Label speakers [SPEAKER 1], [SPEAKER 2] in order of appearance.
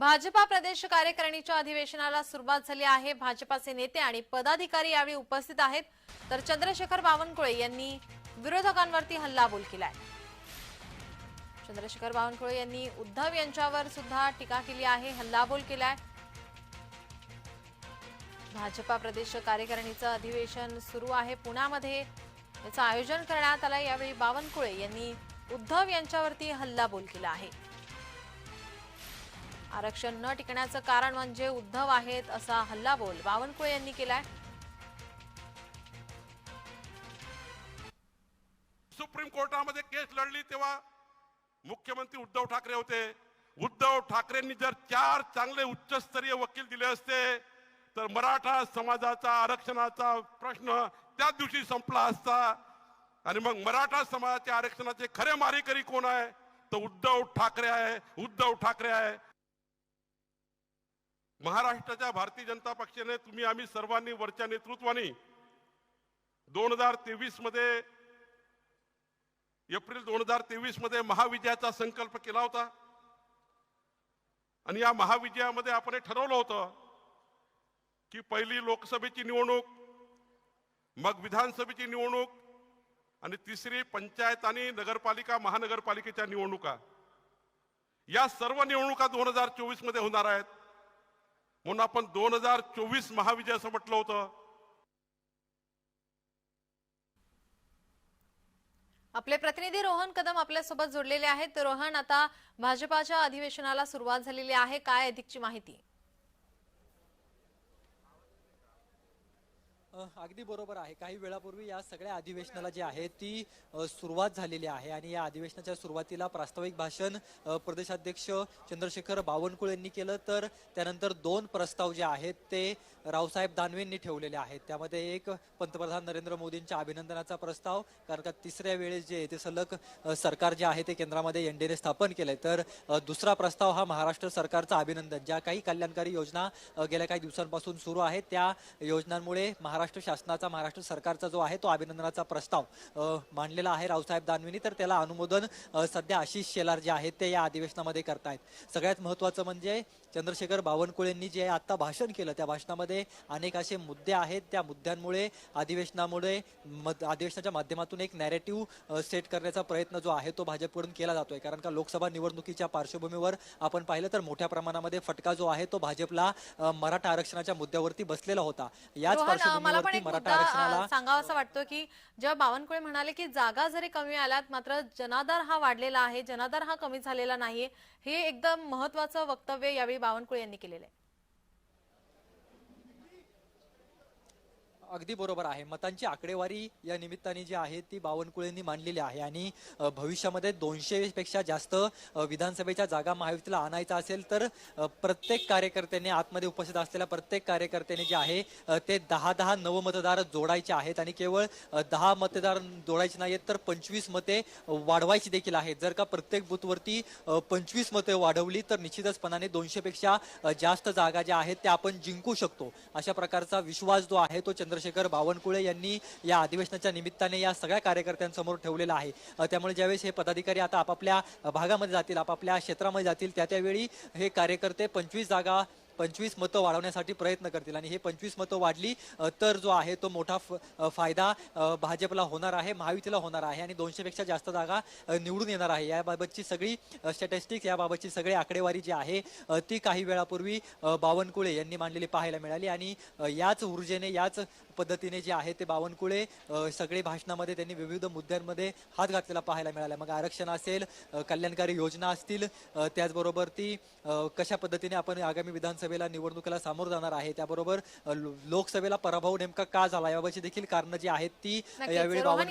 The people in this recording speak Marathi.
[SPEAKER 1] भाजपा प्रदेश कार्यकारिणीच्या अधिवेशनाला सुरुवात झाली आहे. भाजपाचे नेते आणि पदाधिकारी यावेळी उपस्थित आहेत. तर चंद्रशेखर बावनकुळे यांनी विरोधकांवरती हल्लाबोल केलाय. चंद्रशेखर बावनकुळे यांनी उद्धव यांच्यावर सुद्धा टीका केली आहे हल्लाबोल केलाय. भाजपा प्रदेश कार्यकारिणीचं अधिवेशन सुरू आहे पुण्यामध्ये. याचं आयोजन करण्यात आलं यावेळी बावनकुळे यांनी उद्धव यांच्यावरती हल्लाबोल केला आहे. आरक्षण न टिकण्याचं कारण म्हणजे उद्धव आहेत असा हल्लाबोल. बावनकुळे यांनी केलाय.
[SPEAKER 2] सुप्रीम कोर्टामध्ये केस लढली तेव्हा मुख्यमंत्री उद्धव ठाकरे होते. उद्धव ठाकरेंनी जर चार चांगले उच्चस्तरीय वकील दिले असते तर मराठा समाजाचा आरक्षणाचा प्रश्न त्या दिवशी संपला असता. आणि मग मराठा समाजाच्या आरक्षणाचे खरे मारेकरी कोण आहे? तर उद्धव ठाकरे आहे. उद्धव ठाकरे आहे. महाराष्ट्राच्या भारतीय जनता पक्षाने तुम्ही आम्ही सर्वांनी वरच्या नेतृत्वाने दोन हजार तेवीसमध्ये एप्रिल दोन हजार तेवीसमध्ये महाविजयाचा संकल्प केला होता. आणि या महाविजयामध्ये आपण हे ठरवलं होतं की पहिली लोकसभेची निवडणूक मग विधानसभेची निवडणूक आणि तिसरी पंचायत आणि नगरपालिका महानगरपालिकेच्या निवडणुका. या सर्व निवडणुका दोन हजार चोवीसमध्ये होणार आहेत. म्हणून आपण दोन हजार चोवीस महाविजय असं म्हटलं होतं.
[SPEAKER 1] आपले प्रतिनिधी रोहन कदम आपल्यासोबत जोडलेले आहेत. रोहन आता भाजपाच्या अधिवेशनाला सुरुवात झालेली आहे. काय अधिकची माहिती?
[SPEAKER 3] अगदी बरोबर आहे. काही वेळापूर्वी या सगळ्या अधिवेशनाला जी आहे ती सुरुवात झालेली आहे आणि या अधिवेशनाच्या सुरुवातीला प्रास्ताविक भाषण प्रदेशाध्यक्ष चंद्रशेखर बावनकुळे यांनी केलं. तर त्यानंतर दोन प्रस्ताव जे आहेत ते रावसाहेब दानवेंनी ठेवलेले आहेत. त्यामध्ये एक पंतप्रधान नरेंद्र मोदींच्या अभिनंदनाचा प्रस्ताव कारण का तिसऱ्या वेळेस जे ते सलग सरकार जे आहे ते केंद्रामध्ये एनडीएने स्थापन केलंय. तर दुसरा प्रस्ताव हा महाराष्ट्र सरकारचा अभिनंदन. ज्या काही कल्याणकारी योजना गेल्या काही दिवसांपासून सुरू आहेत त्या योजनांमुळे महाराष्ट्र शासनाचा महाराष्ट्र सरकारचा जो आहे तो अभिनंदनाचा प्रस्ताव मांडलेला आहे रावसाहेब दानवेंनी. तर त्याला अनुमोदन सध्या आशिष शेलार जे आहेत ते या अधिवेशनामध्ये करतायत. सगळ्यात महत्वाचं म्हणजे चंद्रशेखर बावनकुळेंनी जे आता भाषण केलं त्या भाषणामध्ये अनेक असे मुद्दे आहेत. त्या मुद्द्यांमुळे अधिवेशनामुळे मध- अधिवेशनाच्या माध्यमातून एक नॅरेटिव्ह सेट करण्याचा प्रयत्न जो आहे तो भाजपकडून केला जातोय. कारण का लोकसभा निवडणुकीच्या पार्श्वभूमीवर आपण पाहिलं तर मोठ्या प्रमाणामध्ये फटका जो आहे तो भाजपला मराठा आरक्षणाच्या मुद्द्यावरती बसलेला होता. याच
[SPEAKER 1] अ, मला पण एक मुद्दा सांगावा असं वाटतं की जेव्हा बावनकुळे म्हणाले की जागा जरी कमी आल्यात मात्र जनाधार हा वाढलेला आहे जनाधार हा कमी झालेला नाहीये हे एकदम महत्वाचं वक्तव्य यावेळी बावनकुळे यांनी केलेलं आहे.
[SPEAKER 3] अगदी बरोबर आहे. मतांची आकडेवारी या निमित्ताने जी आहे ती बावनकुळेंनी मांडलेली आहे आणि भविष्यामध्ये दोनशे पेक्षा जास्त विधानसभेच्या जागा महायुतीला आणायचा असेल तर प्रत्येक कार्यकर्त्याने आतमध्ये उपस्थित असलेल्या प्रत्येक कार्यकर्त्याने जे आहे ते दहा दहा नवमतदार जोडायचे आहेत आणि केवळ दहा मतदार जोडायचे नाहीत तर पंचवीस मते वाढवायची देखील आहेत. जर का प्रत्येक बूथवरती पंचवीस मते वाढवली तर निश्चितचपणाने दोनशे पेक्षा जास्त जागा ज्या आहेत त्या आपण जिंकू शकतो. अशा प्रकारचा विश्वास जो आहे तो चंद्रशेखर बावनकुळे यांनी या अधिवेशनाच्या निमित्ताने या सगळ्या कार्यकर्त्यांसमोर ठेवलेला आहे. त्यामुळे ज्यावेळेस हे पदाधिकारी आता आपापल्या भागामध्ये जातील आपापल्या क्षेत्रामध्ये जातील त्या त्यावेळी हे कार्यकर्ते पंचवीस जागा पंचवीस मतं वाढवण्यासाठी प्रयत्न करतील. आणि हे पंचवीस मतं वाढली तर जो आहे तो मोठा फायदा भाजपला होणार आहे महायुतीला होणार आहे आणि दोनशेपेक्षा जास्त जागा निवडून येणार आहे. याबाबतची सगळी स्टॅटिस्टिक्स याबाबतची सगळी आकडेवारी जी आहे ती काही वेळापूर्वी बावनकुळे यांनी मांडलेली पाहायला मिळाली. आणि याच ऊर्जेने याच पद्धतीने जे आहे ते बावनकुळे सगळे भाषणामध्ये त्यांनी विविध मुद्द्यांमध्ये हात घातलेला पाहायला मिळाला. मग आरक्षण असेल कल्याणकारी योजना असतील त्याचबरोबर ती कशा पद्धतीने आपण आगामी विधानसभेला निवडणुकीला सामोरं जाणार आहे त्याबरोबर लोकसभेला पराभव नेमका का झाला याबाबतची देखील कारणं जी आहेत ती यावेळी
[SPEAKER 1] रोहन